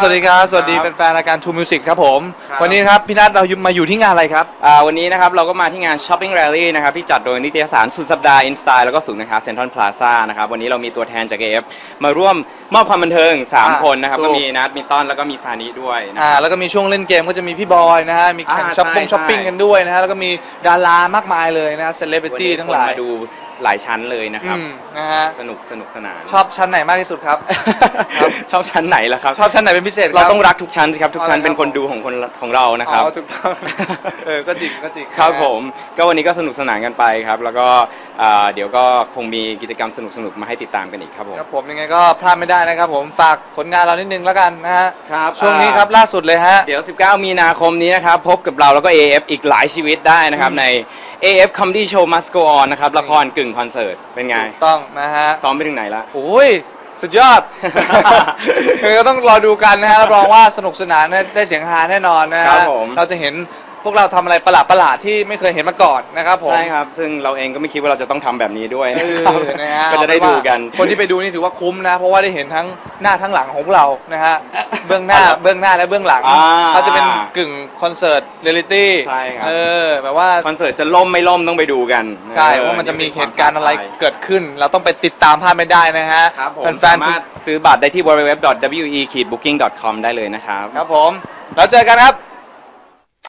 สวัสดีครับ สวัสดีแฟนๆรายการ True Music ครับผม ครับ วันนี้นะครับพี่นัทเรามาอยู่ที่งานอะไรครับ อ่าวันนี้นะครับเราก็มาที่งาน Shopping Rally นะครับที่จัดโดยนิตยสารสุดสัปดาห์ InStyle แล้วก็ศูนย์การค้าเซ็นทรัลพลาซ่านะครับวันนี้เรามีตัวแทนจาก AF มาร่วมมอบความบันเทิง อ่า3 คนนะครับถูก ก็มีนัทมีต้อนแล้วก็มีซานิด้วยนะ อ่าแล้วก็มีช่วงเล่นเกมก็จะมีพี่บอยนะฮะ มีแข่งอ่าช้อปปิ้งใช่ ช้อปปิ้งใช่กันด้วยนะฮะ แล้วก็มีดารามากมายเลยนะเซเลบริวันตี้นี้ทั้งหลายคนมาดูหลายชั้นเลยนะครับอืมนะฮะ สนุกสนุกสนานชอบชั้นไหนมากที่สุดครับครับชอบชั้นไหนล่ะครับ ชอบชั้นไหนเป็นพิเศษคบเราต้องรักทุกชั้นสิครับทุกชั้นเอาละครับเป็นคนดูของคนของเรานะครับ อ๋อถูกต้องเออก็จริงก็จริงครับนะฮะผมก็วันนี้ก็สนุกสนานกันไปครับ แล้วก็อ่าเดี๋ยวก็คงมีกิจกรรมสนุกๆมาให้ติดตามกันอีกครับผม ครับผมยังไงก็พลาดไม่ได้นะครับ ผมฝากผลงานเรานิดนึงแล้วกันนะฮะครับ ช่วงนี้อ่าครับล่าสุดเลยฮะ เดี๋ยว 19 มีนาคมนี้นะครับ พบกับเราแล้วก็ AF อีกหลายชีวิตได้นะครับอืมใน AF Comedy Show Must Go On นะครับ ละครกึ่งคอนเสิร์ต เป็นไง ถูกต้องนะฮะ ซ้อมไปถึงไหนละ โอ้ย สุดยอด คือก็ต้องรอดูกันนะฮะรับรองว่าสนุกสนานได้ได้เสียงฮาแน่นอนนะฮะครับผม เราจะเห็น พวกเราทำอะไรประหลาดประหลาดๆที่ไม่เคยเห็นมาก่อนนะครับผม ใช่ครับ ซึ่งเราเองก็ไม่คิดว่าเราจะต้องทำแบบนี้ด้วยเอนะอครับนะฮะก็จะได้ดูกัน คนที่ไปดูนี่ถือว่าคุ้มนะ เพราะว่าได้เห็นทั้งหน้าทั้งหลังของพวกเรานะฮะเบื้องหน้าครับเบื้องหน้าและเบื้องหลังอ่าเขาจะเป็นกึ่งคอนเสิร์ตเรียลิตี้ใช่ครับ เออแบบว่าคอนเสิร์ตจะล่มไม่ล่มต้องไปดูกันใช่เออว่ามันจะมีเหตุการณ์อะไรเดี๋ยวเกิดขึ้น เราต้องไปติดตามพลาดไม่ได้นะฮะครับผมแฟสานๆทุมากรถซื้อบัตรได้ที่ www.we-booking.com ได้เลยนะครับ ครับผม แล้วเจอกันครับ